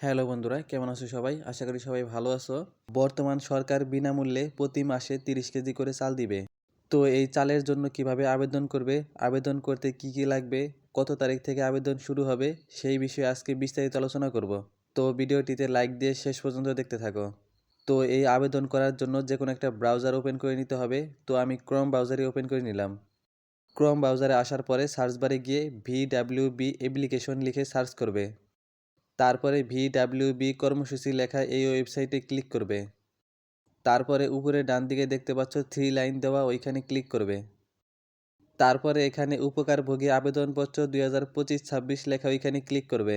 Hello বন্ধুরা, কেমন আছো সবাই? আশা করি সবাই ভালো আছো। বর্তমান সরকার বিনামূল্যে প্রতি মাসে তিরিশ কেজি করে চাল দিবে। তো এই চালের জন্য কীভাবে আবেদন করবে? আবেদন করতে কি কি লাগবে? কত তারিখ থেকে আবেদন শুরু হবে? সেই বিষয়ে আজকে বিস্তারিত আলোচনা করব। তো ভিডিওটিতে লাইক দিয়ে শেষ পর্যন্ত দেখতে থাকো। তো এই আবেদন করার জন্য যে কোনো একটা ব্রাউজার ওপেন করে নিতে হবে। তো আমি ক্রম ব্রাউজারই ওপেন করে নিলাম। ক্রম ব্রাউজারে আসার পরে সার্চ বারে গিয়ে ভি ডাব্লিউ বি অ্যাপ্লিকেশন লিখে সার্চ করবে। তারপরে ভি ডাব্লিউ বি কর্মসূচি লেখা এই ওয়েবসাইটে ক্লিক করবে। তারপরে উপরে ডান দিকে দেখতে পাচ্ছ থ্রি লাইন দেওয়া, ওইখানে ক্লিক করবে। তারপরে এখানে উপকারভোগী আবেদনপত্র দুই হাজার পঁচিশ ছাব্বিশ লেখা, ওইখানে ক্লিক করবে।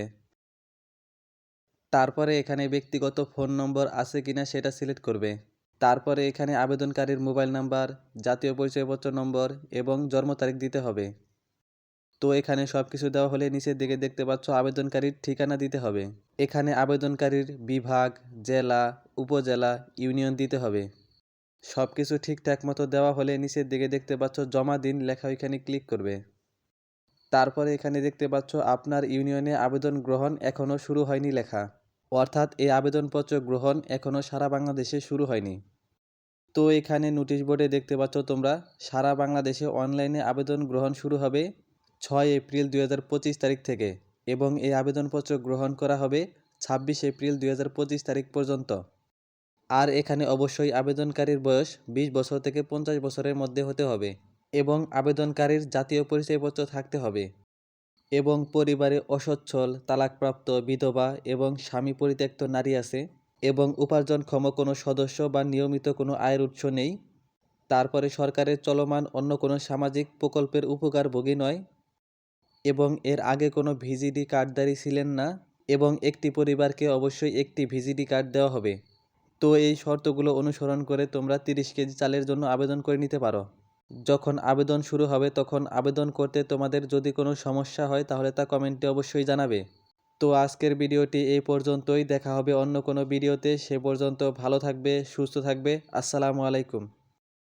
তারপরে এখানে ব্যক্তিগত ফোন নম্বর আছে কিনা সেটা সিলেক্ট করবে। তারপরে এখানে আবেদনকারীর মোবাইল নাম্বার, জাতীয় পরিচয়পত্র নম্বর এবং জন্ম তারিখ দিতে হবে। তো এখানে সব কিছু দেওয়া হলে নিচের দিকে দেখতে পাচ্ছ আবেদনকারীর ঠিকানা দিতে হবে। এখানে আবেদনকারীর বিভাগ, জেলা, উপজেলা, ইউনিয়ন দিতে হবে। সব কিছু ঠিকঠাক মতো দেওয়া হলে নিচের দিকে দেখতে পাচ্ছ জমা দিন লেখা ওইখানে ক্লিক করবে। তারপরে এখানে দেখতে পাচ্ছ আপনার ইউনিয়নে আবেদন গ্রহণ এখনও শুরু হয়নি লেখা। অর্থাৎ এই আবেদনপত্র গ্রহণ এখনও সারা বাংলাদেশে শুরু হয়নি। তো এখানে নোটিশ বোর্ডে দেখতে পাচ্ছ তোমরা, সারা বাংলাদেশে অনলাইনে আবেদন গ্রহণ শুরু হবে। ছয় এপ্রিল দুই হাজার পঁচিশ তারিখ থেকে এবং এই আবেদনপত্র গ্রহণ করা হবে ছাব্বিশ এপ্রিল দুই হাজার পঁচিশ তারিখ পর্যন্ত। আর এখানে অবশ্যই আবেদনকারীর বয়স বিশ বছর থেকে পঞ্চাশ বছরের মধ্যে হতে হবে এবং আবেদনকারীর জাতীয় পরিচয়পত্র থাকতে হবে এবং পরিবারে অসচ্ছল, তালাকপ্রাপ্ত বিধবা এবং স্বামী পরিত্যক্ত নারী আছে এবং উপার্জনক্ষম কোনো সদস্য বা নিয়মিত কোনো আয়ের উৎস নেই। তারপরে সরকারের চলমান অন্য কোনো সামাজিক প্রকল্পের উপকারভোগী নয়। এবং এর আগে কোনো ভিজিডি কার্ডধারী ছিলেন না এবং একটি পরিবারকে অবশ্যই একটি ভিজিডি কার্ড দেওয়া হবে। তো এই শর্তগুলো অনুসরণ করে তোমরা তিরিশ কেজি চালের জন্য আবেদন করে নিতে পারো। যখন আবেদন শুরু হবে, তখন আবেদন করতে তোমাদের যদি কোনো সমস্যা হয়, তাহলে তা কমেন্টে অবশ্যই জানাবে। তো আজকের ভিডিওটি এই পর্যন্তই। দেখা হবে অন্য কোনো ভিডিওতে। সে পর্যন্ত ভালো থাকবে, সুস্থ থাকবে। আসসালামু আলাইকুম।